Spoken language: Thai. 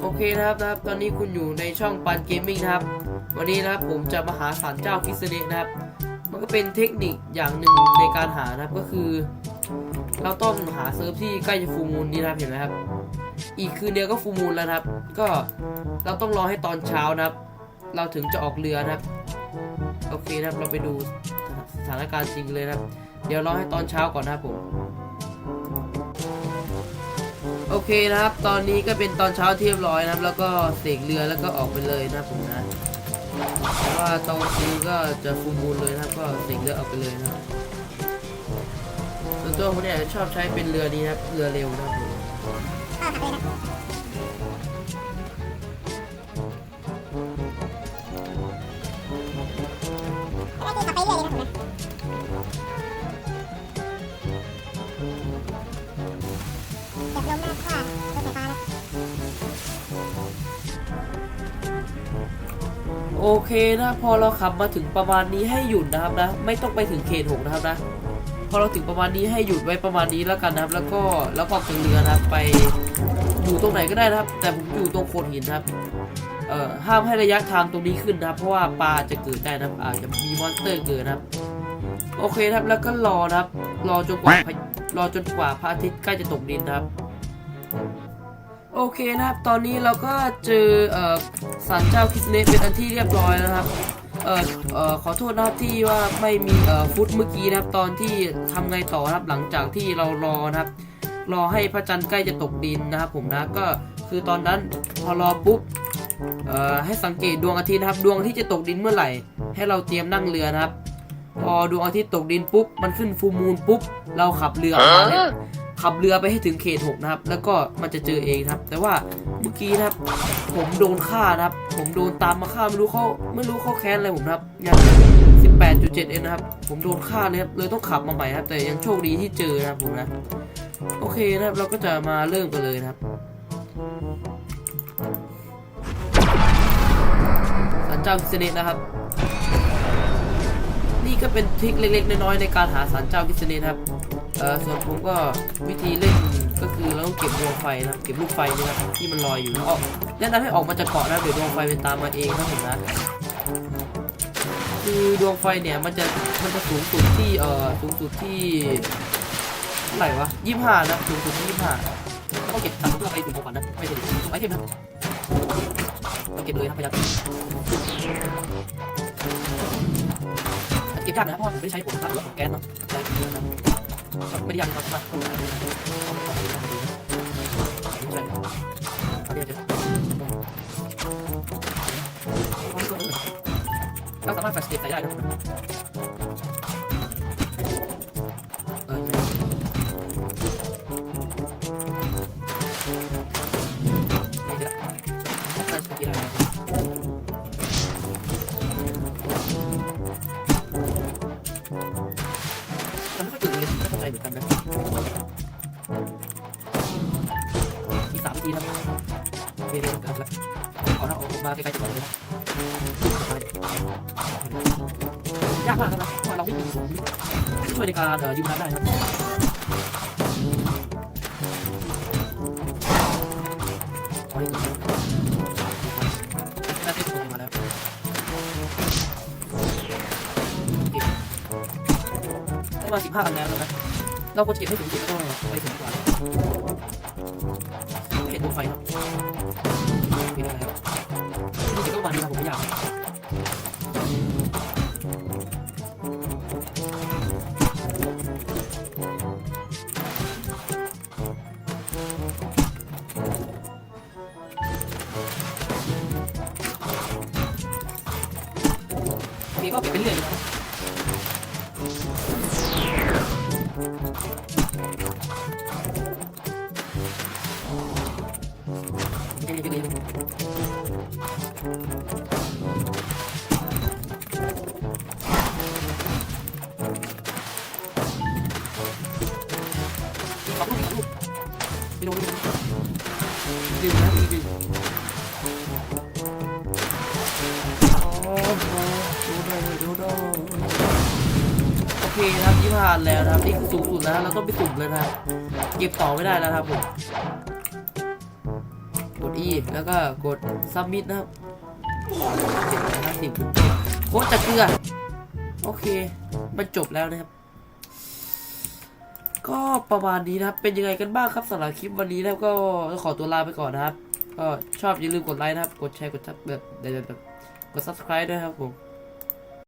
โอเคนะครับนะครับ ตอนนี้คุณอยู่ในช่องปันเกมมิ่งนะครับ วันนี้นะครับผมจะมาหาสารเจ้าคิสเนะนะครับ มันก็เป็นเทคนิคอย่างหนึ่งในการหานะครับก็คือ เราต้องหาเซิร์ฟที่ใกล้จะฟูมูลนี่นะครับเห็นไหมครับ อีกคืนเดียวก็ฟูมูลแล้วนะครับ ก็เราต้องรอให้ตอนเช้านะครับ เราถึงจะออกเรือนะครับ โอเคนะครับเราไปดูสถานการณ์จริงเลยนะครับ เดี๋ยวรอให้ตอนเช้าก่อนนะครับผม เคนะครับ ตอนนี้ก็เป็นตอนเช้าที่เรียบร้อยนะครับ แล้วก็เสกเรือแล้วก็ออกไปเลยนะผมนะว่าตอนนี้ก็จะฟูลมูลเลยนะครับ ก็เสกเรือออกไปเลยนะครับส่วนตัวผมเนี่ยชอบใช้เป็นเรือนี้นะครับ เรือเร็วนะครับผมนะ โอเคนะพอเราขับมาถึงประมาณนี้ให้หยุดนะครับนะ ไม่ต้องไปถึงเขตหกนะครับนะพอเราถึงประมาณนี้ให้หยุดไว้ประมาณนี้แล้วกันนะครับ แล้วก็แล้วก็ขึ้นเรือนะครับไปอยู่ตรงไหนก็ได้นะครับ แต่ผมอยู่ตรงโขดหินครับเอ่อห้ามให้ระยะทางตรงนี้ขึ้นนะครับ เพราะว่าปลาจะเกิดได้นะครับอาจจะมีมอนสเตอร์เกิดนะครับ โอเคครับแล้วก็รอนะครับ รอจนกว่ารอจนกว่าพระอาทิตย์ใกล้จะตกดินนะครับ โอเคนะครับ ตอนนี้เราก็เจอเออศาลเจ้าคริสเนสเป็นอันที่เรียบร้อยแล้วนะครับเออเออขอโทษนะครับที่ว่าไม่มีเอ่อฟุตเมื่อกี้นะครับ ตอนที่ทำไงต่อนะครับหลังจากที่เรารอนะครับ รอให้พระจันทร์ใกล้จะตกดินนะครับ ผมนะก็คือตอนนั้นพอรอปุ๊บเอ่อให้สังเกตดวงอาทิตย์นะครับดวงทิตย์จะตกดินเมื่อไหร่ ให้เราเตรียมนั่งเรือนะครับ พอดวงอาทิตย์ตกดินปุ๊บมันขึ้นฟูมูลปุ๊บเราขับเรือออกมาเนี่ย ขับเรือไปให้ถึงเขตหกนะครับ แล้วก็มันจะเจอเองครับ แต่ว่าเมื่อกี้นะครับ ผมโดนฆ่านะครับ ผมโดนตามมาฆ่าไม่รู้เขาไม่รู้เขาแค้นอะไรผมนะครับยัง18.7เองนะครับ ผมโดนฆ่าเลยครับเลยต้องขับมาใหม่นะครับ แต่ยังโชคดีที่เจอนะครับผมนะโอเคนะครับเราก็จะมาเริ่มกันเลยนะครับสันเจ้าคิสเนะนะครับ นี่ก็เป็นทริคเล็กๆน้อยๆในการหาสันเจ้าคิสเนะนะครับ เออส่วนผมก็วิธีเล่นก็คือเราต้องเก็บดวงไฟนะเก็บลูกไฟนี่นะที่มันลอยอยู่แล้วออกแนะนำให้ออกมาจากเกาะนะเดี๋ยวดวงไฟมันตามมาเองนะผมนะคือดวงไฟเนี่ยมันจะมันจะสูงสุดที่เอ่อสูงสุดที่เท่าไหร่วะยี่ห้านะสูงสุดที่ยี่ห้าต้องเก็บตังค์เพื่อไปถึงของขวัญนะไม่ใช่ดิไอเทมนะเราเก็บเลยนะพยายามเก็บยากนะเพราะว่าผมไม่ได้ใช้ผลนะครับหรือว่าผลแก๊สเนาะ ไม่ได้ยังครับมากใช่เราสามารถแฟลชเก็บใส่ได้ด้วย เดี๋ยวกันแล้วเอาหน้าออกมาใกล้ๆจะหมดเลยนะยากมากนะครับเพราะว่าเราไม่มีสูงช่วยในการเอ่อยืมน้ำได้ครับเอาอีกหน่อยน่าจะตกมาแล้วได้มาสิบห้าอันแล้วนะเราควรจะเก็บให้ถึงจุดแล้วก็ไปถึงกว่า เห็นดวงไฟครับมีได้แล้วจริงๆก็วันนี้นะผมไม่อยากโอเคก็เก็บไปเรื่อยนะ ครับไม่รู้ดื่มนะดื่มโอเคครับยี่ผ่านแล้วนะครับนี่คือสูงสุดแล้วเราต้องไปสุ่มเลยนะครับเก็บต่อไม่ได้แล้วครับผม กด E แล้วก็กด submit นะครับห้าสิบโคตรจากเกลือ โอเค มันจบแล้วนะครับ ก็ประมาณนี้นะครับ เป็นยังไงกันบ้างครับสำหรับคลิปวันนี้แล้วก็ขอตัวลาไปก่อนนะครับ ก็ชอบอย่าลืมกดไลค์นะครับ กดแชร์ กดทับแบบแบบแบบกด subscribe ด้วยครับผม